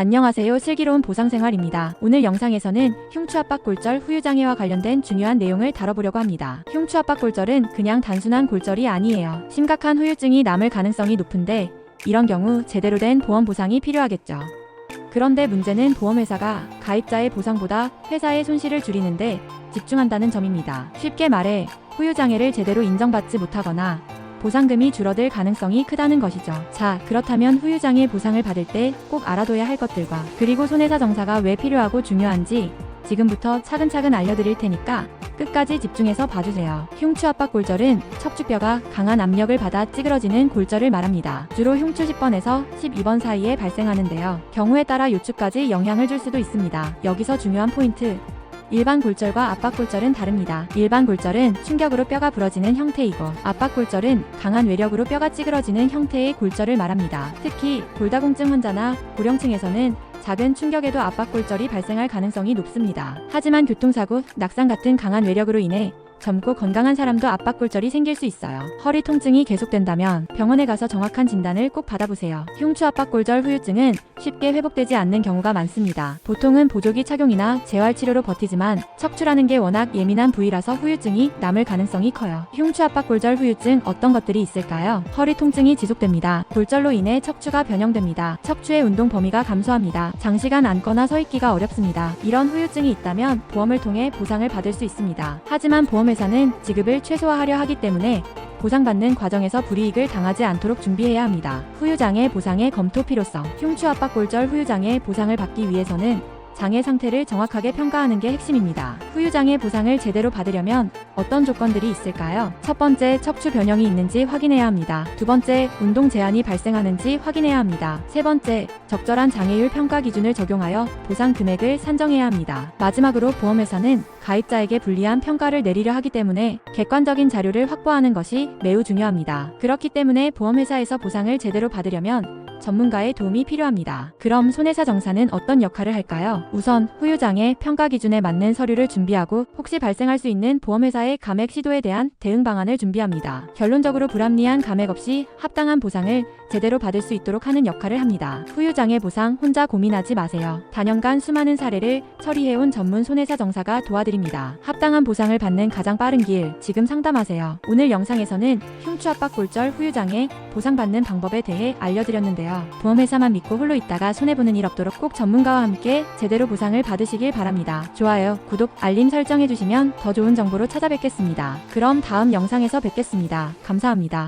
안녕하세요. 슬기로운 보상생활입니다. 오늘 영상에서는 흉추압박 골절 후유장애와 관련된 중요한 내용을 다뤄보려고 합니다. 흉추압박 골절은 그냥 단순한 골절이 아니에요. 심각한 후유증이 남을 가능성이 높은데 이런 경우 제대로 된 보험 보상이 필요하겠죠. 그런데 문제는 보험회사가 가입자의 보상보다 회사의 손실을 줄이는데 집중한다는 점입니다. 쉽게 말해 후유장애를 제대로 인정받지 못하거나 보상금이 줄어들 가능성이 크다는 것이죠. 자, 그렇다면 후유장애 보상을 받을 때 꼭 알아둬야 할 것들과 그리고 손해사 정사가 왜 필요하고 중요한지 지금부터 차근차근 알려드릴 테니까 끝까지 집중해서 봐주세요. 흉추 압박 골절은 척추뼈가 강한 압력을 받아 찌그러지는 골절을 말합니다. 주로 흉추 10번에서 12번 사이에 발생하는데요. 경우에 따라 요추까지 영향을 줄 수도 있습니다. 여기서 중요한 포인트. 일반 골절과 압박 골절은 다릅니다. 일반 골절은 충격으로 뼈가 부러지는 형태이고 압박 골절은 강한 외력으로 뼈가 찌그러지는 형태의 골절을 말합니다. 특히 골다공증 환자나 고령층에서는 작은 충격에도 압박 골절이 발생할 가능성이 높습니다. 하지만 교통사고, 낙상 같은 강한 외력으로 인해 젊고 건강한 사람도 압박 골절이 생길 수 있어요. 허리 통증이 계속된다면 병원에 가서 정확한 진단을 꼭 받아보세요. 흉추 압박 골절 후유증은 쉽게 회복되지 않는 경우가 많습니다. 보통은 보조기 착용이나 재활 치료로 버티지만 척추라는 게 워낙 예민한 부위라서 후유증이 남을 가능성이 커요. 흉추 압박 골절 후유증 어떤 것들이 있을까요? 허리 통증이 지속됩니다. 골절로 인해 척추가 변형됩니다. 척추의 운동 범위가 감소합니다. 장시간 앉거나 서 있기가 어렵습니다. 이런 후유증이 있다면 보험을 통해 보상을 받을 수 있습니다. 하지만 보험 회사는 지급을 최소화하려 하기 때문에 보상받는 과정에서 불이익을 당하지 않도록 준비해야 합니다. 후유장애 보상의 검토 필요성. 흉추 압박 골절 후유장애 보상을 받기 위해서는 장애 상태를 정확하게 평가하는 게 핵심입니다. 후유장애 보상을 제대로 받으려면 어떤 조건들이 있을까요? 첫 번째, 척추 변형이 있는지 확인해야 합니다. 두 번째, 운동 제한이 발생하는지 확인해야 합니다. 세 번째, 적절한 장애율 평가 기준을 적용하여 보상 금액을 산정해야 합니다. 마지막으로 보험회사는 가입자에게 불리한 평가를 내리려 하기 때문에 객관적인 자료를 확보하는 것이 매우 중요합니다. 그렇기 때문에 보험회사에서 보상을 제대로 받으려면 전문가의 도움이 필요합니다. 그럼 손해사 정사는 어떤 역할을 할까요? 우선 후유장애 평가 기준에 맞는 서류를 준비하고 혹시 발생할 수 있는 보험회사의 감액 시도에 대한 대응 방안을 준비합니다. 결론적으로 불합리한 감액 없이 합당한 보상을 제대로 받을 수 있도록 하는 역할을 합니다. 후유장애 보상 혼자 고민하지 마세요. 단연간 수많은 사례를 처리해온 전문 손해사 정사가 도와드립니다. 합당한 보상을 받는 가장 빠른 길 지금 상담하세요. 오늘 영상에서는 흉추압박 골절 후유장애 보상받는 방법에 대해 알려드렸는데 요. 보험회사만 믿고 홀로 있다가 손해보는 일 없도록 꼭 전문가와 함께 제대로 보상을 받으시길 바랍니다. 좋아요, 구독, 알림 설정해주시면 더 좋은 정보로 찾아뵙겠습니다. 그럼 다음 영상에서 뵙겠습니다. 감사합니다.